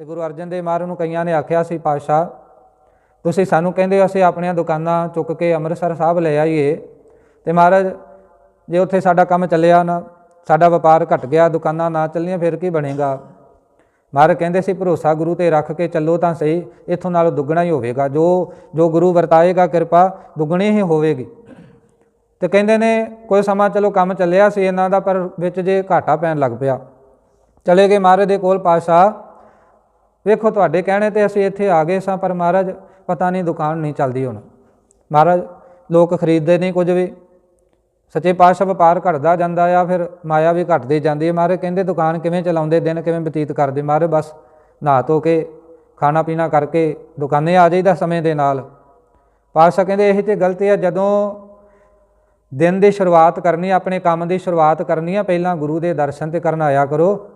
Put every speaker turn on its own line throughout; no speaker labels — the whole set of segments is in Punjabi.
ਤੇ ਗੁਰੂ ਅਰਜਨ ਦੇਵ ਮਹਾਰਾਜ ਨੂੰ ਕਈਆਂ ਨੇ ਆਖਿਆ ਸੀ, ਪਾਤਸ਼ਾਹ, ਤੁਸੀਂ ਸਾਨੂੰ ਕਹਿੰਦੇ ਅਸੀਂ ਆਪਣੀਆਂ ਦੁਕਾਨਾਂ ਚੁੱਕ ਕੇ ਅੰਮ੍ਰਿਤਸਰ ਸਾਹਿਬ ਲੈ ਆਈਏ ਤੇ ਮਹਾਰਾਜ, ਜੇ ਉੱਥੇ ਸਾਡਾ ਕੰਮ ਚੱਲਿਆ ਨਾ, ਸਾਡਾ ਵਪਾਰ ਘਟ ਗਿਆ, ਦੁਕਾਨਾਂ ਨਾ ਚੱਲੀਆਂ, ਫਿਰ ਕੀ ਬਣੇਗਾ? ਮਹਾਰਾਜ ਕਹਿੰਦੇ ਸੀ, ਭਰੋਸਾ ਗੁਰੂ ਤੇ ਰੱਖ ਕੇ ਚੱਲੋ ਤਾਂ ਸਹੀ, ਇਥੋਂ ਨਾਲੋਂ ਦੁੱਗਣਾ ਹੀ ਹੋਵੇਗਾ। ਜੋ ਜੋ ਗੁਰੂ ਵਰਤਾਏਗਾ ਕਿਰਪਾ, ਦੁੱਗਣੀ ਹੀ ਹੋਵੇਗੀ। ਤੇ ਕਹਿੰਦੇ ਨੇ, ਕੋਈ ਸਮਾਂ ਚਲੋ ਕੰਮ ਚੱਲਿਆ ਸੀ ਇਹਨਾਂ ਦਾ, ਪਰ ਵਿੱਚ ਜੇ ਘਾਟਾ ਪੈਣ ਲੱਗ ਪਿਆ। ਚਲੇ ਗਏ ਮਹਾਰਾਜ ਦੇ ਕੋਲ, ਪਾਤਸ਼ਾਹ ਵੇਖੋ ਤੁਹਾਡੇ ਕਹਿਣੇ ਤੇ ਅਸੀਂ ਇੱਥੇ ਆ ਗਏ ਸਾਂ, ਪਰ ਮਹਾਰਾਜ ਪਤਾ ਨਹੀਂ ਦੁਕਾਨ ਨਹੀਂ ਚੱਲਦੀ ਹੁਣ। ਮਹਾਰਾਜ, ਲੋਕ ਖਰੀਦਦੇ ਨਹੀਂ ਕੁਝ ਵੀ। ਸੱਚੇ ਪਾਤਸ਼ਾਹ ਵਪਾਰ ਘਟਦਾ ਜਾਂਦਾ ਆ, ਫਿਰ ਮਾਇਆ ਵੀ ਘਟਦੀ ਜਾਂਦੀ ਹੈ ਮਹਾਰਾਜ ਕਹਿੰਦੇ, ਦੁਕਾਨ ਕਿਵੇਂ ਚਲਾਉਂਦੇ, ਦਿਨ ਕਿਵੇਂ ਬਤੀਤ ਕਰਦੇ? ਮਹਾਰਾਜ ਬਸ ਨਹਾ ਧੋ ਕੇ, ਖਾਣਾ ਪੀਣਾ ਕਰਕੇ ਦੁਕਾਨੇ ਆ ਜਾਈਦਾ ਸਮੇਂ ਦੇ ਨਾਲ। ਪਾਤਸ਼ਾਹ ਕਹਿੰਦੇ, ਇਹ ਤੇ ਗਲਤੀ ਆ, ਜਦੋਂ ਦਿਨ ਦੀ ਸ਼ੁਰੂਆਤ ਕਰਨੀ ਆਪਣੇ ਕੰਮ ਦੀ ਸ਼ੁਰੂਆਤ ਕਰਨੀ ਆ, ਪਹਿਲਾਂ ਗੁਰੂ ਦੇ ਦਰਸ਼ਨ ਤੇ ਕਰਨ ਆਇਆ ਕਰੋ।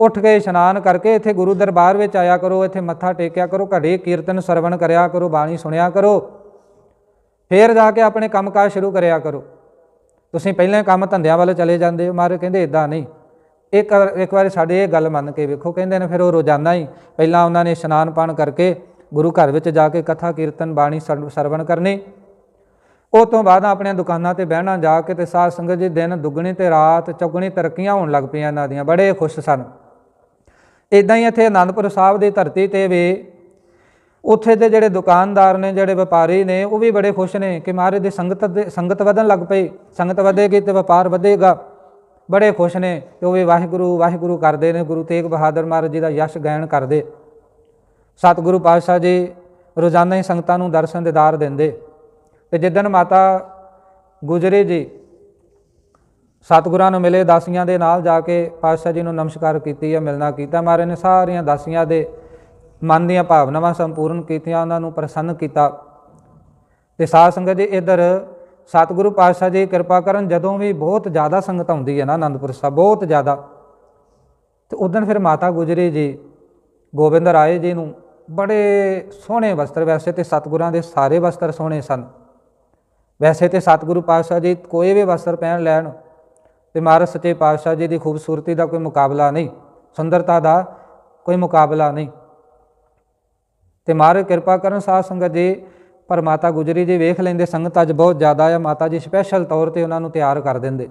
ਉੱਠ ਕੇ ਇਸ਼ਨਾਨ ਕਰਕੇ ਇੱਥੇ ਗੁਰੂ ਦਰਬਾਰ ਵਿੱਚ ਆਇਆ ਕਰੋ, ਇੱਥੇ ਮੱਥਾ ਟੇਕਿਆ ਕਰੋ, ਘੜੇ ਕੀਰਤਨ ਸਰਵਣ ਕਰਿਆ ਕਰੋ, ਬਾਣੀ ਸੁਣਿਆ ਕਰੋ। ਫੇਰ ਜਾ ਕੇ ਆਪਣੇ ਕੰਮਕਾਜ ਸ਼ੁਰੂ ਕਰਿਆ ਕਰੋ। ਤੁਸੀਂ ਪਹਿਲਾਂ ਕੰਮ ਧੰਦਿਆਂ ਵੱਲ ਚਲੇ ਜਾਂਦੇ ਹੋ। ਮਾਰੇ ਕਹਿੰਦੇ ਇਦਾਂ ਨਹੀਂ। ਇੱਕ ਇੱਕ ਵਾਰੀ ਸਾਡੇ ਇਹ ਗੱਲ ਮੰਨ ਕੇ ਵੇਖੋ, ਕਹਿੰਦੇ ਨੇ ਫਿਰ ਉਹ ਰੋਜ਼ਾਨਾ ਹੀ ਪਹਿਲਾਂ ਉਹਨਾਂ ਨੇ ਇਸ਼ਨਾਨ ਪਾਣ ਕਰਕੇ ਗੁਰੂ ਘਰ ਵਿੱਚ ਜਾ ਕੇ ਕਥਾ, ਕੀਰਤਨ, ਬਾਣੀ ਸਰਵਣ ਕਰਨੀ। ਉਹ ਤੋਂ ਬਾਅਦ ਆਪਣੀਆਂ ਦੁਕਾਨਾਂ ਤੇ ਬਹਿਣਾ, ਜਾ ਕੇ ਤੇ ਸਾਧ ਸੰਗਤ ਜੀ ਦਿਨ ਦੁੱਗਣੀ ਤੇ ਰਾਤ ਚੌਗਣੀ ਤਰੱਕੀਆਂ ਹੋਣ ਲੱਗ ਪਈਆਂ ਇਹਨਾਂ ਦੀਆਂ। ਬੜੇ ਖੁਸ਼ ਸਨ। ਇਦਾਂ ਹੀ ਇੱਥੇ ਆਨੰਦਪੁਰ ਸਾਹਿਬ ਦੀ ਧਰਤੀ ਤੇ ਵੀ ਉੱਥੇ ਦੇ ਜਿਹੜੇ ਦੁਕਾਨਦਾਰ ਨੇ, ਜਿਹੜੇ ਵਪਾਰੀ ਨੇ, ਉਹ ਵੀ ਬੜੇ ਖੁਸ਼ ਨੇ ਕਿ ਮਹਾਰਾਜ ਦੀ ਸੰਗਤ ਦੇ, ਸੰਗਤ ਵਧਣ ਲੱਗ ਪਈ। ਸੰਗਤ ਵਧੇਗੀ ਤੇ ਵਪਾਰ ਵਧੇਗਾ। ਬੜੇ ਖੁਸ਼ ਨੇ ਤੇ ਉਹ ਵੀ ਵਾਹਿਗੁਰੂ ਵਾਹਿਗੁਰੂ ਕਰਦੇ ਨੇ, ਗੁਰੂ ਤੇਗ ਬਹਾਦਰ ਮਹਾਰਾਜ ਜੀ ਦਾ ਯਸ਼ ਗਾਇਨ ਕਰਦੇ। ਸਤਿਗੁਰੂ ਪਾਤਸ਼ਾਹ ਜੀ ਰੋਜ਼ਾਨਾ ਹੀ ਸੰਗਤਾਂ ਨੂੰ ਦਰਸ਼ਨ ਦਿਦਾਰ ਦਿੰਦੇ। ਤੇ ਜਿੱਦਣ ਮਾਤਾ ਗੁਜਰੇ ਜੀ ਸਤਿਗੁਰਾਂ ਨੂੰ ਮਿਲੇ, ਦਾਸੀਆਂ ਦੇ ਨਾਲ ਜਾ ਕੇ ਪਾਤਸ਼ਾਹ ਜੀ ਨੂੰ ਨਮਸਕਾਰ ਕੀਤੀ ਹੈ, ਮਿਲਣਾ ਕੀਤਾ। ਮਹਾਰਾਜ ਨੇ ਸਾਰੀਆਂ ਦਾਸੀਆਂ ਦੇ ਮਨ ਦੀਆਂ ਭਾਵਨਾਵਾਂ ਸੰਪੂਰਨ ਕੀਤੀਆਂ, ਉਹਨਾਂ ਨੂੰ ਪ੍ਰਸੰਨ ਕੀਤਾ। ਤੇ ਸਾਧ ਸੰਗਤ ਜੀ, ਇੱਧਰ ਸਤਿਗੁਰੂ ਪਾਤਸ਼ਾਹ ਜੀ ਕਿਰਪਾ ਕਰਨ, ਜਦੋਂ ਵੀ ਬਹੁਤ ਜ਼ਿਆਦਾ ਸੰਗਤ ਆਉਂਦੀ ਹੈ ਨਾ ਆਨੰਦਪੁਰ ਸਾਹਿਬ, ਬਹੁਤ ਜ਼ਿਆਦਾ। ਤੇ ਉਦੋਂ ਫਿਰ ਮਾਤਾ ਗੁਜਰੀ ਜੀ, ਗੋਬਿੰਦ ਰਾਏ ਜੀ ਨੂੰ ਬੜੇ ਸੋਹਣੇ ਵਸਤਰ, ਵੈਸੇ ਤੇ ਸਤਿਗੁਰਾਂ ਦੇ ਸਾਰੇ ਵਸਤਰ ਸੋਹਣੇ ਸਨ। ਵੈਸੇ ਤੇ ਸਤਿਗੁਰੂ ਪਾਤਸ਼ਾਹ ਜੀ, ਕੋਈ ਵੀ ਵਸਤਰ ਪਹਿਨ ਲੈਣ ਤੇ ਮਹਾਰਾਜ ਸੱਚੇ ਪਾਤਸ਼ਾਹ ਜੀ ਦੀ ਖੂਬਸੂਰਤੀ ਦਾ ਕੋਈ ਮੁਕਾਬਲਾ ਨਹੀਂ, ਸੁੰਦਰਤਾ ਦਾ ਕੋਈ ਮੁਕਾਬਲਾ ਨਹੀਂ। ਤੇ ਮਹਾਰਾਜ ਕਿਰਪਾ ਕਰਨ ਸਾਧ ਸੰਗਤ ਜੀ, ਪਰ ਮਾਤਾ ਗੁਜਰੀ ਜੀ ਵੇਖ ਲੈਂਦੇ, ਸੰਗਤ ਅੱਜ ਬਹੁਤ ਜ਼ਿਆਦਾ ਆ, ਮਾਤਾ ਜੀ ਸਪੈਸ਼ਲ ਤੌਰ ਤੇ ਉਹਨਾਂ ਨੂੰ ਤਿਆਰ ਕਰ ਦਿੰਦੇ।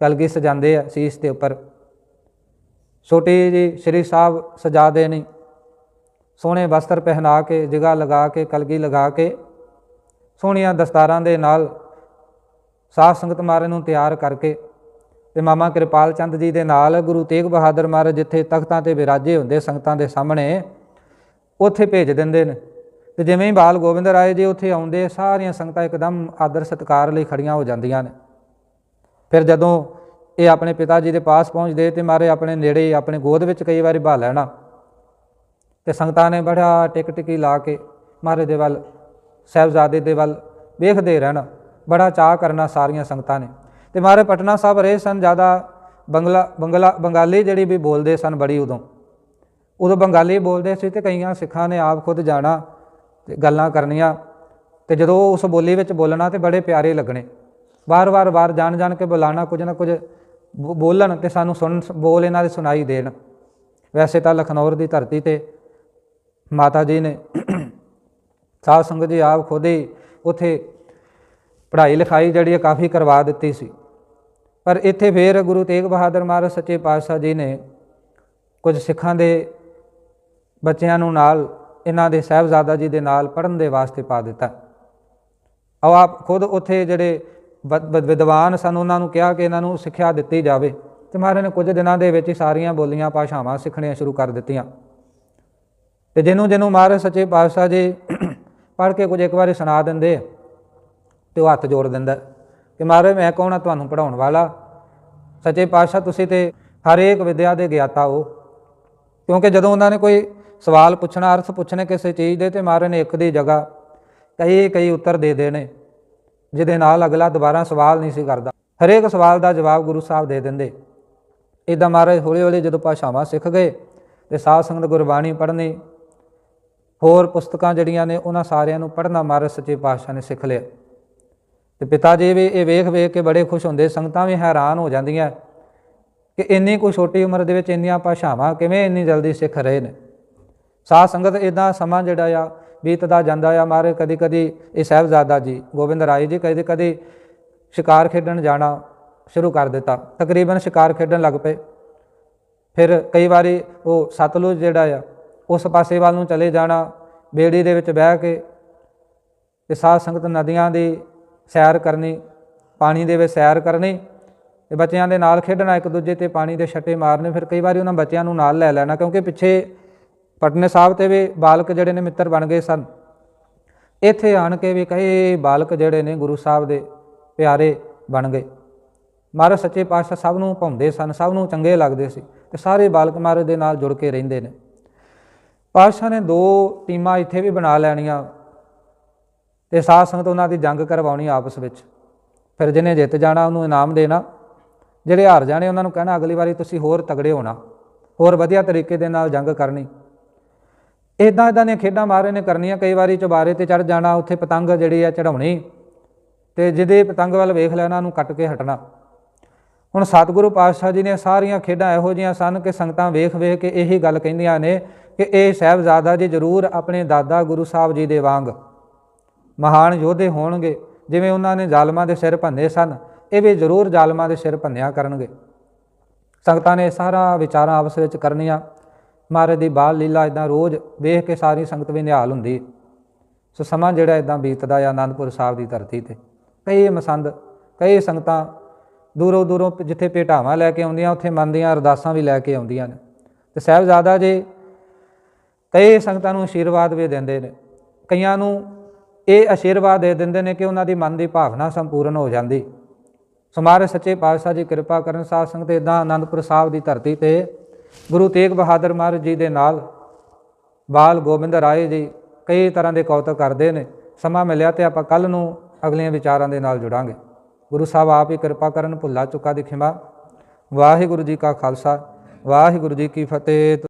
ਕਲਗੀ ਸਜਾਉਂਦੇ ਆ ਸੀਸ ਦੇ ਉੱਪਰ। ਛੋਟੀ ਜੀ ਸ਼੍ਰੀ ਸਾਹਿਬ ਸਜਾਦੇ ਨਹੀਂ ਸੋਹਣੇ ਵਸਤਰ ਪਹਿਨਾ ਕੇ ਜਗਾ ਲਗਾ ਕੇ, ਕਲਗੀ ਲਗਾ ਕੇ, ਸੋਹਣੀਆਂ ਦਸਤਾਰਾਂ ਦੇ ਨਾਲ ਸਾਧ ਸੰਗਤ ਮਾਰੇ ਨੂੰ ਤਿਆਰ ਕਰਕੇ ਤੇ ਮਾਮਾ ਕਿਰਪਾਲ ਚੰਦ ਜੀ ਦੇ ਨਾਲ ਗੁਰੂ ਤੇਗ ਬਹਾਦਰ ਮਹਾਰਾਜ ਜਿੱਥੇ ਤਖਤਾਂ ਤੇ ਵਿਰਾਜੇ ਹੁੰਦੇ, ਸੰਗਤਾਂ ਦੇ ਸਾਹਮਣੇ, ਉੱਥੇ ਭੇਜ ਦਿੰਦੇ ਨੇ। ਤੇ ਜਿਵੇਂ ਹੀ ਬਾਲ ਗੋਬਿੰਦ ਰਾਏ ਜੀ ਉੱਥੇ ਆਉਂਦੇ, ਸਾਰੀਆਂ ਸੰਗਤਾਂ ਇੱਕਦਮ ਆਦਰ ਸਤਿਕਾਰ ਲਈ ਖੜੀਆਂ ਹੋ ਜਾਂਦੀਆਂ ਨੇ। ਫਿਰ ਜਦੋਂ ਇਹ ਆਪਣੇ ਪਿਤਾ ਜੀ ਦੇ ਪਾਸ ਪਹੁੰਚਦੇ ਤੇ ਮਾਰੇ ਆਪਣੇ ਨੇੜੇ ਆਪਣੇ ਗੋਦ ਵਿੱਚ ਕਈ ਵਾਰੀ ਭਾ ਲੈਣਾ। ਤੇ ਸੰਗਤਾਂ ਨੇ ਬੜਾ ਟਿਕ ਟਿਕੀ ਲਾ ਕੇ ਮਹਾਰਾਜ ਦੇ ਵੱਲ, ਸਾਹਿਬਜ਼ਾਦੇ ਦੇ ਵੱਲ ਵੇਖਦੇ ਰਹਿਣਾ। ਬੜਾ ਚਾਹ ਕਰਨਾ ਸਾਰੀਆਂ ਸੰਗਤਾਂ ਨੇ। ਤੇ ਮਹਾਰਾਜ ਪਟਨਾ ਸਾਹਿਬ ਰਹੇ ਸਨ ਜ਼ਿਆਦਾ ਬੰਗਲਾ ਬੰਗਲਾ, ਬੰਗਾਲੀ ਜਿਹੜੀ ਵੀ ਬੋਲਦੇ ਸਨ ਬੜੀ ਉਦੋਂ। ਉਦੋਂ ਬੰਗਾਲੀ ਬੋਲਦੇ ਸੀ ਤੇ ਕਈਆਂ ਸਿੱਖਾਂ ਨੇ ਆਪ ਖੁਦ ਜਾਣਾ ਤੇ ਗੱਲਾਂ ਕਰਨੀਆਂ ਤੇ ਜਦੋਂ ਉਸ ਬੋਲੀ ਵਿੱਚ ਬੋਲਣਾ ਤੇ ਬੜੇ ਪਿਆਰੇ ਲੱਗਣੇ। ਵਾਰ-ਵਾਰ ਵਾਰ ਜਾਣ ਜਾਣ ਕੇ ਬੁਲਾਣਾ, ਕੁਝ ਨਾ ਕੁਝ ਬੋ- ਬੋਲਣ ਤੇ ਸਾਨੂੰ ਸੁਣ, ਬੋਲ ਇਹਨਾਂ ਦੇ ਸੁਣਾਈ ਦੇਣ। ਵੈਸੇ ਤਾਂ ਲਖਨੌਰ ਦੀ ਧਰਤੀ ਤੇ ਮਾਤਾ ਜੀ ਨੇ ਸਾਧ ਸੰਗਤ ਜੀ ਆਪ ਖੁਦ ਹੀ ਉਥੇ ਪੜ੍ਹਾਈ ਲਿਖਾਈ ਜਿਹੜੀ ਹੈ ਕਾਫੀ ਕਰਵਾ ਦਿੱਤੀ ਸੀ। ਪਰ ਇੱਥੇ ਫੇਰ ਗੁਰੂ ਤੇਗ ਬਹਾਦਰ ਮਹਾਰਾਜ ਸੱਚੇ ਪਾਤਸ਼ਾਹ ਜੀ ਨੇ ਕੁਝ ਸਿੱਖਾਂ ਦੇ ਬੱਚਿਆਂ ਨੂੰ ਨਾਲ ਇਹਨਾਂ ਦੇ ਸਾਹਿਬਜ਼ਾਦਾ ਜੀ ਦੇ ਨਾਲ ਪੜਨ ਦੇ ਵਾਸਤੇ ਪਾ ਦਿੱਤਾ। ਆਓ ਆਪ ਖੁਦ ਉੱਥੇ ਜਿਹੜੇ ਵ- ਵ- ਵਿਦਵਾਨ ਸਨ ਉਹਨਾਂ ਨੂੰ ਕਿਹਾ ਕਿ ਇਹਨਾਂ ਨੂੰ ਸਿੱਖਿਆ ਦਿੱਤੀ ਜਾਵੇ ਤੇ ਮਹਾਰਾਜ ਨੇ ਕੁਝ ਦਿਨਾਂ ਦੇ ਵਿੱਚ ਹੀ ਸਾਰੀਆਂ ਬੋਲੀਆਂ ਭਾਸ਼ਾਵਾਂ ਸਿੱਖਣੀਆਂ ਸ਼ੁਰੂ ਕਰ ਦਿੱਤੀਆਂ। ਤੇ ਜਿਹਨੂੰ ਜਿਹਨੂੰ ਮਹਾਰਾਜ ਸੱਚੇ ਪਾਤਸ਼ਾਹ ਜੀ ਪੜ੍ਹ ਕੇ ਕੁਝ ਇੱਕ ਵਾਰੀ ਸੁਣਾ ਦਿੰਦੇ ਆ, ਤੇ ਉਹ ਹੱਥ ਜੋੜ ਦਿੰਦਾ। ਕਿ ਮਹਾਰਾਜ ਮੈਂ ਕੌਣ ਆ, ਤੁਹਾਨੂੰ ਪੜਾਉਣ ਵਾਲਾ? ਸੱਚੇ ਪਾਤਸ਼ਾਹ, ਤੁਸੀਂ ਤੇ ਹਰੇਕ ਵਿਦਿਆ ਦੇ ਗਿਆਤਾ ਹੋ। ਕਿਉਂਕਿ ਜਦੋਂ ਉਹਨਾਂ ਨੇ ਕੋਈ ਸਵਾਲ ਪੁੱਛਣਾ, ਅਰਥ ਪੁੱਛਣੇ ਕਿਸੇ ਚੀਜ਼ ਦੇ ਤੇ ਮਹਾਰਾਜ ਨੇ ਇੱਕ ਦੀ ਜਗ੍ਹਾ ਕਈ ਕਈ ਉੱਤਰ ਦੇ ਦੇਣੇ, ਜਿਹਦੇ ਨਾਲ ਅਗਲਾ ਦੁਬਾਰਾ ਸਵਾਲ ਨਹੀਂ ਸੀ ਕਰਦਾ। ਹਰੇਕ ਸਵਾਲ ਦਾ ਜਵਾਬ ਗੁਰੂ ਸਾਹਿਬ ਦੇ ਦਿੰਦੇ। ਇਦਾਂ ਮਹਾਰਾਜ ਹੌਲੀ ਹੌਲੀ ਜਦੋਂ ਭਾਸ਼ਾਵਾਂ ਸਿੱਖ ਗਏ ਤੇ ਸਾਧ ਸੰਗਤ ਗੁਰਬਾਣੀ ਪੜ੍ਹਨੀ, ਹੋਰ ਪੁਸਤਕਾਂ ਜਿਹੜੀਆਂ ਨੇ, ਉਹਨਾਂ ਸਾਰਿਆਂ ਨੂੰ ਪੜ੍ਹਨਾ ਮਹਾਰਾਜ ਸੱਚੇ ਪਾਤਸ਼ਾਹ ਨੇ ਸਿੱਖ ਲਿਆ। ਤੇ ਪਿਤਾ ਜੀ ਵੀ ਇਹ ਵੇਖ ਵੇਖ ਕੇ ਬੜੇ ਖੁਸ਼ ਹੁੰਦੇ, ਸੰਗਤਾਂ ਵੀ ਹੈਰਾਨ ਹੋ ਜਾਂਦੀਆਂ ਕਿ ਇੰਨੀ ਕੋਈ ਛੋਟੀ ਉਮਰ ਦੇ ਵਿੱਚ ਇੰਨੀਆਂ ਭਾਸ਼ਾਵਾਂ ਕਿਵੇਂ ਇੰਨੀ ਜਲਦੀ ਸਿੱਖ ਰਹੇ ਨੇ। ਸਾਧ ਸੰਗਤ ਇਦਾਂ ਸਮਾਂ ਜਿਹੜਾ ਆ ਬੀਤਦਾ ਜਾਂਦਾ ਆ, ਮਾਰੇ ਕਦੀ ਕਦੀ ਇਹ ਸਾਹਿਬਜ਼ਾਦਾ ਜੀ, ਗੋਬਿੰਦ ਰਾਏ ਜੀ ਕਦੇ ਕਦੇ ਸ਼ਿਕਾਰ ਖੇਡਣ ਜਾਣਾ ਸ਼ੁਰੂ ਕਰ ਦਿੱਤਾ। ਤਕਰੀਬਨ ਸ਼ਿਕਾਰ ਖੇਡਣ ਲੱਗ ਪਏ। ਫਿਰ ਕਈ ਵਾਰੀ ਉਹ ਸਤਲੁਜ ਜਿਹੜਾ ਆ, ਉਸ ਪਾਸੇ ਵੱਲ ਨੂੰ ਚਲੇ ਜਾਣਾ, ਬੇੜੀ ਦੇ ਵਿੱਚ ਬਹਿ ਕੇ ਤੇ ਸਾਧ ਸੰਗਤ ਨਦੀਆਂ ਦੀ ਸੈਰ ਕਰਨੀ, ਪਾਣੀ ਦੇ ਵਿੱਚ ਸੈਰ ਕਰਨੀ ਤੇ ਬੱਚਿਆਂ ਦੇ ਨਾਲ ਖੇਡਣਾ, ਇੱਕ ਦੂਜੇ ਤੇ ਪਾਣੀ ਦੇ ਛੱਟੇ ਮਾਰਨੇ, ਫਿਰ ਕਈ ਵਾਰੀ ਉਹਨਾਂ ਬੱਚਿਆਂ ਨੂੰ ਨਾਲ ਲੈ ਲੈਣਾ ਕਿਉਂਕਿ ਪਿੱਛੇ ਪਟਨੇ ਸਾਹਿਬ ਤੇ ਵੀ ਬਾਲਕ ਜਿਹੜੇ ਨੇ ਮਿੱਤਰ ਬਣ ਗਏ ਸਨ। ਇੱਥੇ ਆਣ ਕੇ ਵੀ ਕਈ ਬਾਲਕ ਜਿਹੜੇ ਨੇ ਗੁਰੂ ਸਾਹਿਬ ਦੇ ਪਿਆਰੇ ਬਣ ਗਏ। ਮਹਾਰਾਜ ਸੱਚੇ ਪਾਤਸ਼ਾਹ ਸਭ ਨੂੰ ਭਾਉਂਦੇ ਸਨ, ਸਭ ਨੂੰ ਚੰਗੇ ਲੱਗਦੇ ਸੀ ਤੇ ਸਾਰੇ ਬਾਲਕ ਮਹਾਰਾਜ ਦੇ ਨਾਲ ਜੁੜ ਕੇ ਰਹਿੰਦੇ ਨੇ। ਪਾਤਸ਼ਾਹ ਨੇ ਦੋ ਟੀਮਾਂ ਇੱਥੇ ਵੀ ਬਣਾ ਲੈਣੀਆਂ। ਤੇ ਸਾਧ ਸੰਗਤ ਉਹਨਾਂ ਦੀ ਜੰਗ ਕਰਵਾਉਣੀ ਆਪਸ ਵਿੱਚ। ਫਿਰ ਜਿਹਨੇ ਜਿੱਤ ਜਾਣਾ, ਉਹਨੂੰ ਇਨਾਮ ਦੇਣਾ। ਜਿਹੜੇ ਹਾਰ ਜਾਣੇ, ਉਹਨਾਂ ਨੂੰ ਕਹਿਣਾ, ਅਗਲੀ ਵਾਰੀ ਤੁਸੀਂ ਹੋਰ ਤਗੜੇ ਹੋਣਾ, ਹੋਰ ਵਧੀਆ ਤਰੀਕੇ ਦੇ ਨਾਲ ਜੰਗ ਕਰਨੀ। ਇਦਾਂ ਇਦਾਂ ਦੀਆਂ ਖੇਡਾਂ ਮਾਰੇ ਨੇ ਕਰਨੀਆਂ, ਕਈ ਵਾਰੀ ਚੁਬਾਰੇ ਤੇ ਚੜ ਜਾਣਾ, ਉੱਥੇ ਪਤੰਗ ਜਿਹੜੀ ਆ ਚੜਾਉਣੀ ਤੇ ਜਿਹਦੇ ਪਤੰਗ ਵੱਲ ਵੇਖ ਲੈਣਾ, ਉਹਨੂੰ ਕੱਟ ਕੇ ਹਟਣਾ। ਹੁਣ ਸਤਿਗੁਰੂ ਪਾਤਸ਼ਾਹ ਜੀ ਨੇ ਸਾਰੀਆਂ ਖੇਡਾਂ ਇਹੋ ਜਿਹੀਆਂ ਸਨ ਕਿ ਸੰਗਤਾਂ ਵੇਖ ਵੇਖ ਕੇ ਇਹੀ ਗੱਲ ਕਹਿੰਦੀਆਂ ਨੇ ਕਿ ਇਹ ਸਾਹਿਬਜ਼ਾਦਾ ਜੀ ਜ਼ਰੂਰ ਆਪਣੇ ਦਾਦਾ ਗੁਰੂ ਸਾਹਿਬ ਜੀ ਦੇ ਵਾਂਗ ਮਹਾਨ ਯੋਧੇ ਹੋਣਗੇ, ਜਿਵੇਂ ਉਹਨਾਂ ਨੇ ਜ਼ਾਲਮਾਂ ਦੇ ਸਿਰ ਭੰਨੇ ਸਨ, ਇਹ ਵੀ ਜ਼ਰੂਰ ਜ਼ਾਲਮਾਂ ਦੇ ਸਿਰ ਭੰਨਿਆ ਕਰਨਗੇ। ਸੰਗਤਾਂ ਨੇ ਸਾਰਾ ਵਿਚਾਰਾਂ ਆਪਸ ਵਿੱਚ ਕਰਨੀਆਂ। ਮਹਾਰਾਜ ਦੀ ਬਾਲ ਲੀਲਾ ਇਦਾਂ ਰੋਜ਼ ਵੇਖ ਕੇ ਸਾਰੀ ਸੰਗਤ ਵੀ ਨਿਹਾਲ ਹੁੰਦੀ। ਸੋ ਸਮਾਂ ਜਿਹੜਾ ਇਦਾਂ ਬੀਤਦਾ ਆ ਆਨੰਦਪੁਰ ਸਾਹਿਬ ਦੀ ਧਰਤੀ ਤੇ। ਕਈ ਮਸੰਦ, ਕਈ ਸੰਗਤਾਂ ਦੂਰੋਂ ਦੂਰੋਂ ਜਿੱਥੇ ਭੇਟਾਵਾਂ ਲੈ ਕੇ ਆਉਂਦੀਆਂ, ਉੱਥੇ ਮਨ ਦੀਆਂ ਅਰਦਾਸਾਂ ਵੀ ਲੈ ਕੇ ਆਉਂਦੀਆਂ ਨੇ। ਤੇ ਸਾਹਿਬਜ਼ਾਦਾ ਜੀ ਕਈ ਸੰਗਤਾਂ ਨੂੰ ਆਸ਼ੀਰਵਾਦ ਵੀ ਦਿੰਦੇ ਨੇ। ਕਈਆਂ ਨੂੰ ਇਹ ਆਸ਼ੀਰਵਾਦ ਦੇ ਦਿੰਦੇ ਨੇ ਕਿ ਉਹਨਾਂ ਦੀ ਮਨ ਦੀ ਭਾਵਨਾ ਸੰਪੂਰਨ ਹੋ ਜਾਂਦੀ। ਸੋ ਸੱਚੇ ਪਾਤਸ਼ਾਹ ਜੀ ਕਿਰਪਾ ਕਰਨ ਸਾਧ ਸੰਗਤ ਇਦਾਂ ਆਨੰਦਪੁਰ ਸਾਹਿਬ ਦੀ ਧਰਤੀ ਤੇ ਗੁਰੂ ਤੇਗ ਬਹਾਦਰ ਮਹਾਰਾਜ ਜੀ ਦੇ ਨਾਲ ਬਾਲ ਗੋਬਿੰਦ ਰਾਏ ਜੀ ਕਈ ਤਰ੍ਹਾਂ ਦੇ ਕੌਤਕ ਕਰਦੇ ਨੇ। ਸਮਾਂ ਮਿਲਿਆ ਤੇ ਆਪਾਂ ਕੱਲ ਨੂੰ ਅਗਲੀਆਂ ਵਿਚਾਰਾਂ ਦੇ ਨਾਲ ਜੁੜਾਂਗੇ। ਗੁਰੂ ਸਾਹਿਬ ਆਪ ਹੀ ਕਿਰਪਾ ਕਰਨ ਭੁੱਲਾ ਚੁੱਕਾ ਦੀ ਖਿਮਾ। ਵਾਹਿਗੁਰੂ ਜੀ ਕਾ ਖਾਲਸਾ। ਵਾਹਿਗੁਰੂ ਜੀ ਕੀ ਫਤਿਹ।